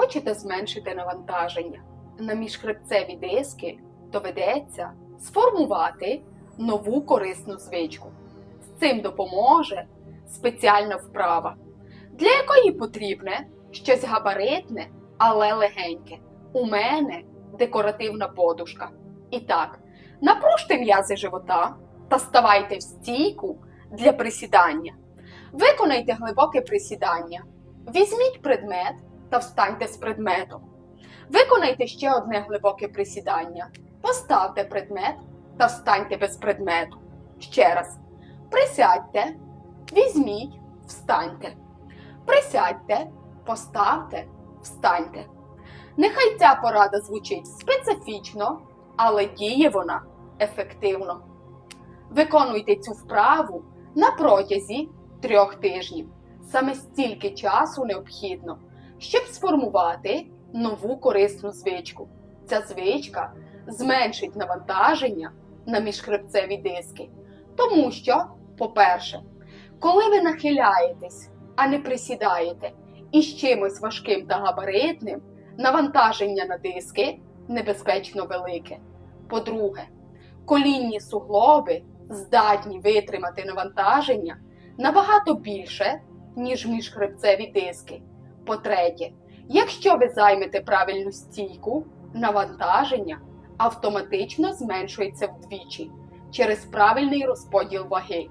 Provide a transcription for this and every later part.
Хочете зменшити навантаження на міжхребцеві диски, доведеться сформувати нову корисну звичку. З цим допоможе спеціальна вправа, для якої потрібне щось габаритне, але легеньке. У мене декоративна подушка. І так, напружте м'язи живота та ставайте в стійку для присідання. Виконайте глибоке присідання. Візьміть предмет та встаньте з предметом. Виконайте ще одне глибоке присідання. Поставте предмет та встаньте без предмету. Ще раз. Присядьте, візьміть, встаньте. Присядьте, поставте, встаньте. Нехай ця порада звучить специфічно, але діє вона ефективно. Виконуйте цю вправу на протязі трьох тижнів. Саме стільки часу необхідно, щоб сформувати нову корисну звичку. Ця звичка зменшить навантаження на міжхребцеві диски. Тому що, по-перше, коли ви нахиляєтесь, а не присідаєте із чимось важким та габаритним, навантаження на диски небезпечно велике. По-друге, колінні суглоби здатні витримати навантаження набагато більше, ніж міжхребцеві диски. По-третє, якщо ви займете правильну стійку, навантаження автоматично зменшується вдвічі через правильний розподіл ваги.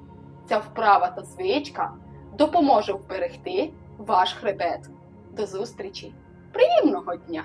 Ця вправа та звичка допоможе вберегти ваш хребет. До зустрічі! Приємного дня!